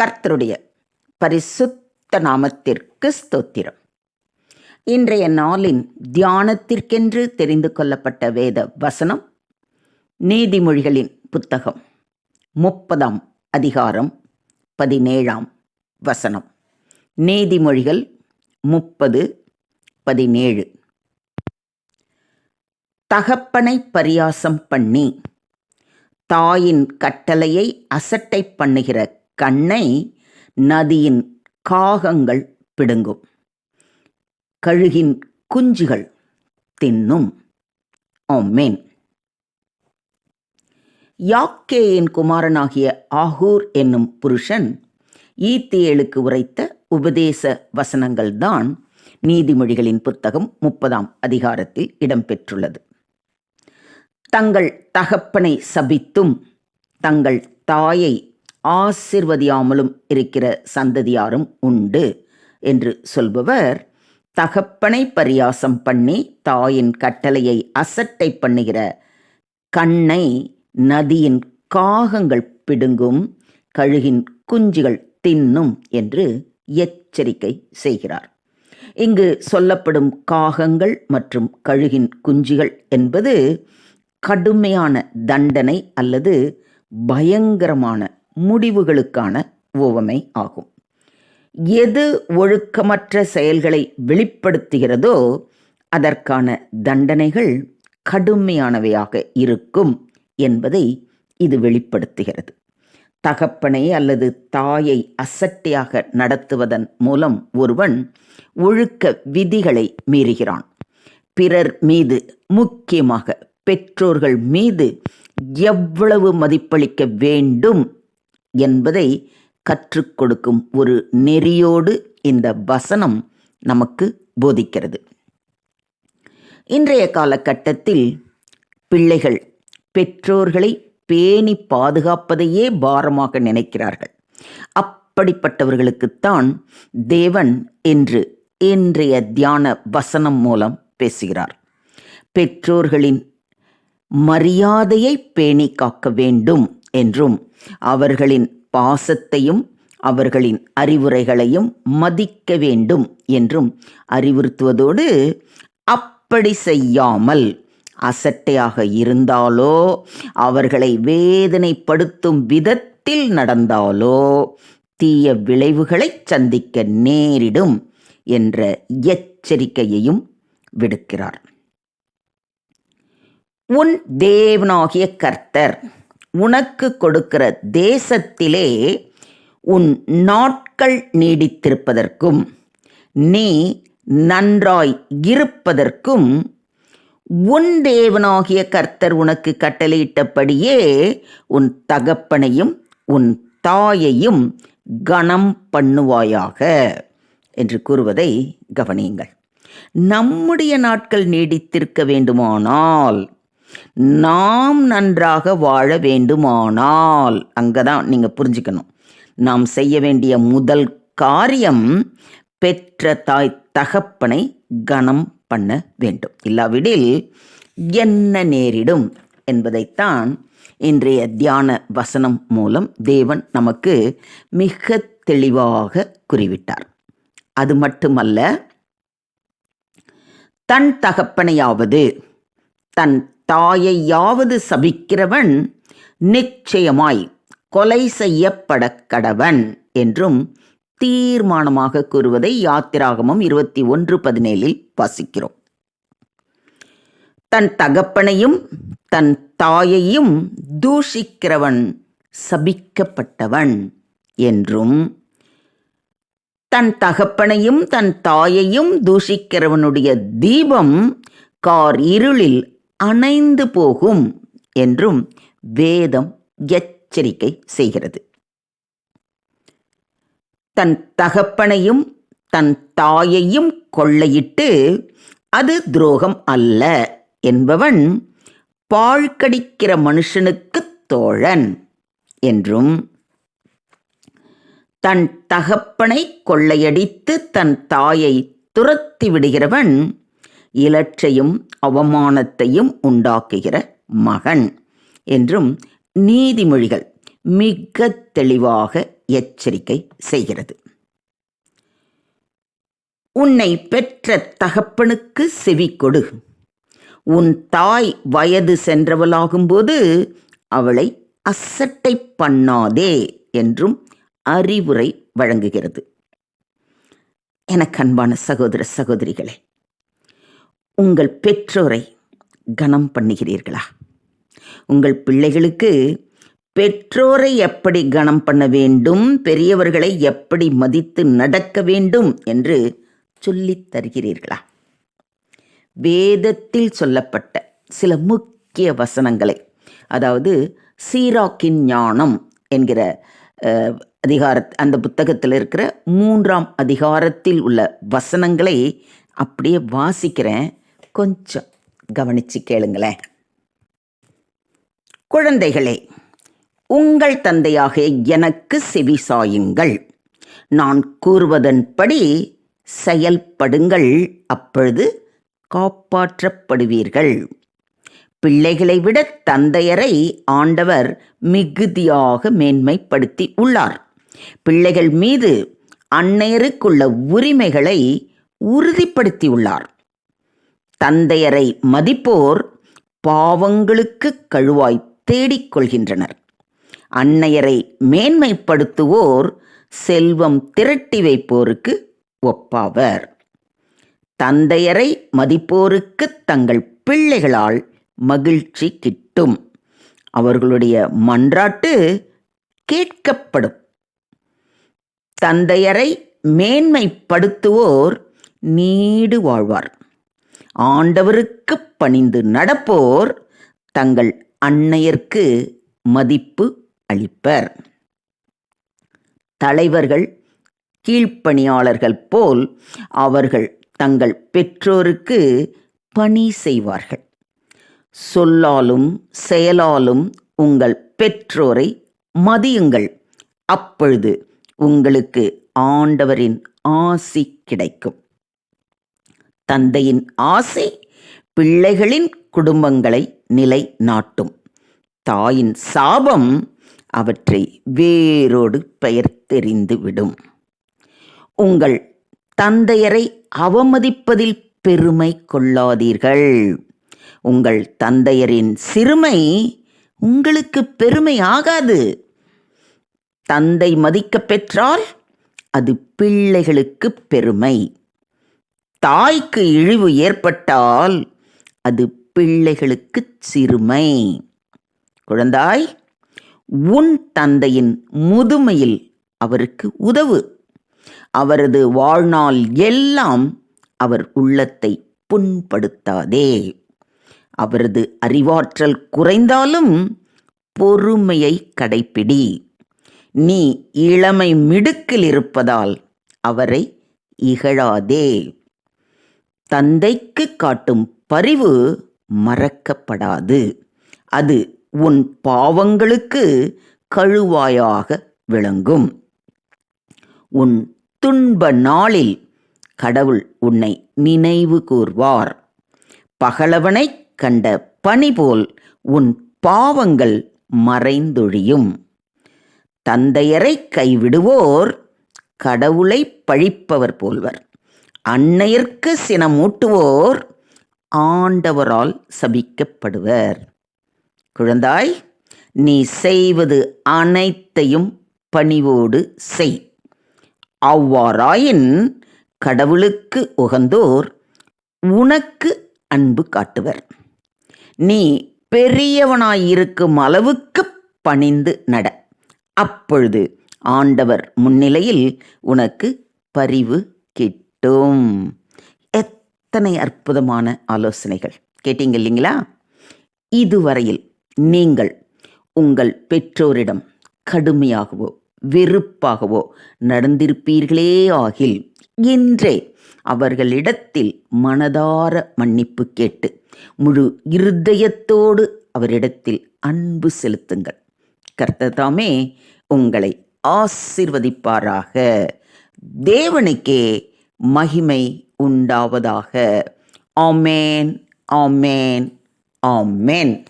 கர்த்தருடைய பரிசுத்த நாமத்திற்கு ஸ்தோத்திரம். இன்றைய நாளின் தியானத்திற்கென்று தெரிந்து கொள்ளப்பட்ட வேத வசனம் நீதிமொழிகளின் புத்தகம் முப்பதாம் அதிகாரம் பதினேழாம் வசனம். நீதிமொழிகள் முப்பது பதினேழு. தகப்பனை பரியாசம் பண்ணி தாயின் கட்டளையை அசட்டை பண்ணுகிற கண்ணை நதியின் காகங்கள் பிடுங்கும். கழுகின் குஞ்சுகள் தின்னும். ஓமேன் யாக்கேயின் குமாரனாகிய ஆகூர் என்னும் புருஷன் ஈத்தியேலுக்கு உரைத்த உபதேச வசனங்கள்தான் நீதிமொழிகளின் புத்தகம் முப்பதாம் அதிகாரத்தில் இடம்பெற்றுள்ளது. தங்கள் தகப்பனை சபித்தும் தங்கள் தாயை ஆசிர்வதியாமலும் இருக்கிற சந்ததியாரும் உண்டு என்று சொல்பவர் தகப்பனை பரியாசம் பண்ணி தாயின் கட்டளையை அசட்டை பண்ணுகிற கண்ணை நதியின் காகங்கள் பிடுங்கும் கழுகின் குஞ்சுகள் தின்னும் என்று எச்சரிக்கை செய்கிறார். இங்கு சொல்லப்படும் காகங்கள் மற்றும் கழுகின் குஞ்சுகள் என்பது கடுமையான தண்டனை அல்லது பயங்கரமான முடிவுகளுக்கான உவமை ஆகும். எது ஒழுக்கமற்ற செயல்களை வெளிப்படுத்துகிறதோ அதற்கான தண்டனைகள் கடுமையானவையாக இருக்கும் என்பதை இது வெளிப்படுத்துகிறது. தகப்பனை அல்லது தாயை அசட்டையாக நடத்துவதன் மூலம் ஒருவன் ஒழுக்க விதிகளை மீறுகிறான். பிறர் மீது முக்கியமாக பெற்றோர்கள் மீது எவ்வளவு மதிப்பளிக்க வேண்டும் என்பதை கற்றுக் கொடுக்கும் ஒரு நெறியோடு இந்த வசனம் நமக்கு போதிக்கிறது. இன்றைய காலகட்டத்தில் பிள்ளைகள் பெற்றோர்களை பேணி பாதுகாப்பதையே பாரமாக நினைக்கிறார்கள். அப்படிப்பட்டவர்களுக்குத்தான் தேவன் என்று இன்றைய தியான வசனம் மூலம் பேசுகிறார். பெற்றோர்களின் மரியாதையை பேணி காக்க வேண்டும். என்றும் அவர்களின் பாசத்தையும் அவர்களின் அறிவுரைகளையும் மதிக்க வேண்டும் என்றும் அறிவுறுத்துவதோடு அப்படி செய்யாமல் அசட்டையாக இருந்தாலோ அவர்களை வேதனைப்படுத்தும் விதத்தில் நடந்தாலோ தீய விளைவுகளை சந்திக்க நேரிடும் என்ற எச்சரிக்கையையும் விடுக்கிறார். உன் தேவனாகிய கர்த்தர் உனக்கு கொடுக்கிற தேசத்திலே உன் நாட்கள் நீடித்திருப்பதற்கும் நீ நன்றாய் இருப்பதற்கும் உன் தேவனாகிய கர்த்தர் உனக்கு கட்டளையிட்டபடியே உன் தகப்பனையும் உன் தாயையும் கணம் பண்ணுவாயாக என்று கூறுவதை கவனியுங்கள். நம்முடைய நாட்கள் நீடித்திருக்க வேண்டுமானால் நாம் நன்றாக வாழ வேண்டுமானால் அங்கே தான் நீங்கள் புரிஞ்சுக்கணும். நாம் செய்ய வேண்டிய முதல் காரியம் பெற்ற தாய் தகப்பனை கனம் பண்ண வேண்டும். இல்லாவிடில் என்ன நேரிடும் என்பதைத்தான் இன்றைய தியான வசனம் மூலம் தேவன் நமக்கு மிக தெளிவாக குறிவிட்டார். அது மட்டுமல்ல தன் தகப்பனையாவது தன் தாயையாவது சபிக்கிறவன் நிச்சயமாய் கொலை செய்யப்பட கடவன் என்றும் தீர்மானமாக கூறுவதை யாத்திராகமம் இருபத்தி ஒன்று பதினேழில் வாசிக்கிறோம். தன் தகப்பனையும் தன் தாயையும் தூஷிக்கிறவன் சபிக்கப்பட்டவன் என்றும் தன் தகப்பனையும் தன் தாயையும் தூஷிக்கிறவனுடைய தீபம் கார் இருளில் அணைந்து போகும் என்றும் வேதம் எச்சரிக்கை செய்கிறது. தன் தகப்பனையும் தன் தாயையும் கொள்ளையிட்டு அது துரோகம் அல்ல என்பவன் பாழ்கடிக்கிற மனுஷனுக்கு தோழன் என்றும் தன் தகப்பனை கொள்ளையடித்து தன் தாயை துரத்தி விடுகிறவன் இலற்றையும் அவமானத்தையும் உண்டாக்குகிற மகன் என்றும் நீதிமொழிகள் மிக தெளிவாக எச்சரிக்கை செய்கிறது. உன்னை பெற்ற தகப்பனுக்கு செவி கொடு. உன் தாய் வயது சென்றவளாகும்போது அவளை அசட்டை பண்ணாதே என்றும் அறிவுரை வழங்குகிறது. எனக்கு அன்பான சகோதர சகோதரிகளே உங்கள் பெற்றோரை கனம் பண்ணுகிறீர்களா? உங்கள் பிள்ளைகளுக்கு பெற்றோரை எப்படி கனம் பண்ண வேண்டும் பெரியவர்களை எப்படி மதித்து நடக்க வேண்டும் என்று சொல்லித் தருகிறீர்களா? வேதத்தில் சொல்லப்பட்ட சில முக்கிய வசனங்களை அதாவது சீராக்கின் ஞானம் என்கிற அதிகார அந்த புத்தகத்தில் இருக்கிற மூன்றாம் அதிகாரத்தில் உள்ள வசனங்களை அப்படியே வாசிக்கிறேன். கொஞ்சம் கவனிச்சு கேளுங்களேன். குழந்தைகளே உங்கள் தந்தையாக எனக்கு செவி சாயுங்கள். நான் கூறுவதன்படி செயல்படுங்கள். அப்பொழுது காப்பாற்றப்படுவீர்கள். பிள்ளைகளை விட தந்தையரை ஆண்டவர் மிகுதியாக மேன்மைப்படுத்தி உள்ளார். பிள்ளைகள் மீது அன்னையருக்குள்ள உரிமைகளை உறுதிப்படுத்தியுள்ளார் தந்தையரை மதிப்போர் பாவங்களுக்கு கழுவாய் தேடிக் கொள்கின்றனர். அன்னையரை மேன்மைப்படுத்துவோர் செல்வம் திரட்டி வைப்போருக்கு ஒப்பாவர். தந்தையரை மதிப்போருக்கு தங்கள் பிள்ளைகளால் மகிழ்ச்சி கிட்டும். அவர்களுடைய மன்றாட்டு கேட்கப்படும். தந்தையரை மேன்மைப்படுத்துவோர் நீடு வாழ்வார். ஆண்டவருக்கு பணிந்து நடப்போர் தங்கள் அன்னையர்க்கு மதிப்பு அளிப்பர். தலைவர்கள் கீழ்ப்பணியாளர்கள் போல் அவர்கள் தங்கள் பெற்றோருக்கு பணி செய்வார்கள். சொல்லாலும் செயலாலும் உங்கள் பெற்றோரை மதியுங்கள். அப்பொழுது உங்களுக்கு ஆண்டவரின் ஆசி கிடைக்கும். தந்தையின் ஆசை பிள்ளைகளின் குடும்பங்களை நிலை நாட்டும் தாயின் சாபம் அவற்றை வேரோடு பெயர் தெரிந்துவிடும் உங்கள் தந்தையரை அவமதிப்பதில் பெருமை கொள்ளாதீர்கள். உங்கள் தந்தையரின் சிறுமை உங்களுக்கு பெருமை ஆகாது. தந்தை மதிக்கப் பெற்றால் அது பிள்ளைகளுக்கு பெருமை. தாய்க்கு இழிவு ஏற்பட்டால் அது பிள்ளைகளுக்கு சிறுமை. குழந்தாய் உன் தந்தையின் முதுமையில் அவருக்கு உதவு. அவரது வாழ்நாள் எல்லாம் அவர் உள்ளத்தை புண்படுத்தாதே. அவரது அறிவாற்றல் குறைந்தாலும் பொறுமையை கடைப்பிடி. நீ இளமை மிடுக்கில் இருப்பதால் அவரை இகழாதே. தந்தைக்கு காட்டும் பரிவு மறக்கப்படாது. அது உன் பாவங்களுக்கு கழுவாயாக விளங்கும். உன் துன்ப நாளில் கடவுள் உன்னை நினைவு கூர்வார். பகலவனைக் கண்ட பணி போல் உன் பாவங்கள் மறைந்தொழியும். தந்தையரை கைவிடுவோர் கடவுளை பழிப்பவர் போல்வர். அன்னையர்க்கு சினமூட்டுவோர் ஆண்டவரால் சபிக்கப்படுவர். குழந்தாய் நீ செய்வது அனைத்தையும் பணிவோடு செய். அவ்வாறாயின் கடவுளுக்கு உகந்தோர் உனக்கு அன்பு காட்டுவர். நீ பெரியவனாயிருக்கும் அளவுக்கு பணிந்து நட. அப்பொழுது ஆண்டவர் முன்னிலையில் உனக்கு பரிவு கிட்டும் எத்தனை அற்புதமான ஆலோசனைகள். கேட்டீங்க இல்லைங்களா? இதுவரையில் நீங்கள் உங்கள் பெற்றோரிடம் கடுமையாகவோ வெறுப்பாகவோ நடந்திருப்பீர்களே ஆகில் இன்றே அவர்களிடத்தில் மனதார மன்னிப்பு கேட்டு முழு இருதயத்தோடு அவரிடத்தில் அன்பு செலுத்துங்கள். கர்த்ததாமே உங்களை ஆசிர்வதிப்பாராக. தேவனுக்கே மகிமை உண்டாவதாக. ஆமேன் ஆமேன் ஆமேன்.